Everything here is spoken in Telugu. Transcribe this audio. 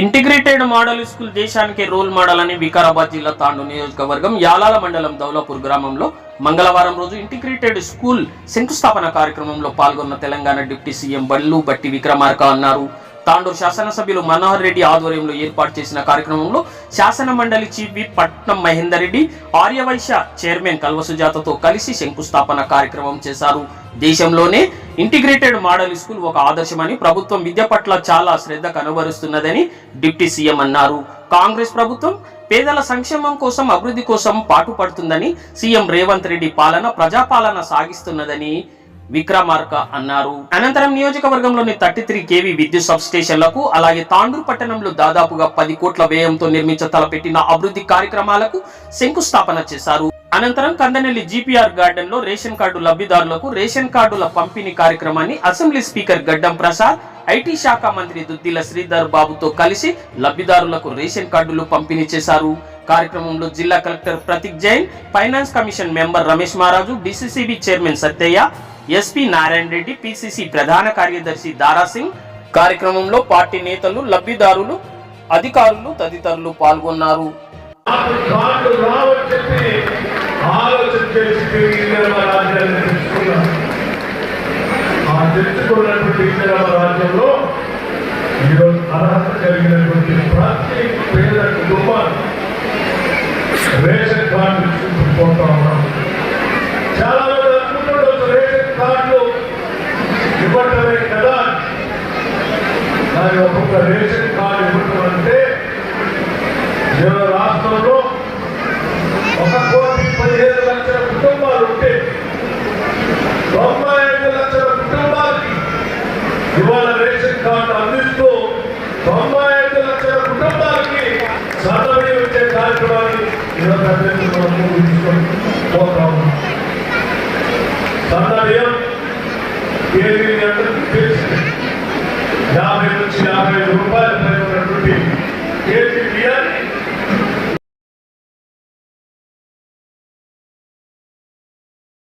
ఇంటిగ్రేటెడ్ మోడల్ స్కూల్ దేశానికి రోల్ మోడల్ అని వికారాబాద్ జిల్లా తాండు నియోజకవర్గం యాలాల మండలం దౌలాపూర్ గ్రామంలో మంగళవారం రోజు ఇంటిగ్రేటెడ్ స్కూల్ శంకుస్థాపన కార్యక్రమంలో పాల్గొన్న తెలంగాణ డిప్యూటీ సీఎం బళ్ళు బట్టి విక్రమార్క అన్నారు. తాండూరు శాసనసభ్యులు మనోహర్ రెడ్డి ఆధ్వర్యంలో ఏర్పాటు చేసిన కార్యక్రమంలో శాసన మండలి chief whip Patnam Mahender Reddy Aryavysya chairman కల్వసుజాతతో కలిసి శంకుస్థాపన కార్యక్రమం చేశారు. దేశంలోనే ఇంటిగ్రేటెడ్ మోడల్ స్కూల్ ఒక ఆదర్శమని ప్రభుత్వం విద్య పట్ల చాలా శ్రద్ధ కనబరుస్తున్నదని డిప్యూటీ సీఎం అన్నారు. కాంగ్రెస్ ప్రభుత్వం పేదల సంక్షేమం కోసం అభివృద్ధి కోసం పాటుపడుతుందని సీఎం రేవంత్ రెడ్డి పాలన ప్రజాపాలన సాగిస్తున్నదని విక్రమార్క అన్నారు. అనంతరం నియోజకవర్గంలోని థర్టీ త్రీ కేవీ విద్యుత్ సబ్ స్టేషన్లకు అలాగే తాండూరు పట్టణంలో దాదాపుగా పది కోట్ల వ్యయంతో నిర్మించ తలపెట్టిన అభివృద్ధి కార్యక్రమాలకు శంకుస్థాపన చేశారు. అనంతరం కందనెల్లి జీపీఆర్ గార్డెన్లో రేషన్ కార్డు లబ్ధిదారులకు రేషన్ కార్డుల పంపిణీ కార్యక్రమాన్ని అసెంబ్లీ స్పీకర్ గడ్డం ప్రసాద్ ఐటీ శాఖ మంత్రి దుద్దిల శ్రీధర్ బాబుతో కలిసి లబ్ధిదారులకు రేషన్ కార్డులు పంపిణీ చేశారు. కార్యక్రమంలో జిల్లా collector Prateek Jain finance commission member Ramesh Maharaju DCCB chairman Sattaiah SP Narayana Reddy PCC ప్రధాన కార్యదర్శి దారాసింగ్ కార్యక్రమంలో పార్టీ నేతలు లబ్ధిదారులు అధికారులు తదితరులు పాల్గొన్నారు. చాలా కానీ ఒక్కొక్క రేషన్ కార్డు ఇవ్వటం అంటే ఈరోజు రాష్ట్రంలో ఒక కోటి పదిహేను లక్షల కుటుంబాలు ఉంటే తొంభై ఐదు లక్షల కుటుంబాలకి ఇవాళ రేషన్ కార్డు అందిస్తూ తొంభై ఐదు లక్షల కుటుంబాలకి సన్నబడి వచ్చే కార్యక్రమాన్ని పోతాము అధ్యక్షులు తీసుకొని అందరికీ తెలిసింది యాభై రూపాయల పైన ఉన్నటువంటి కేజీ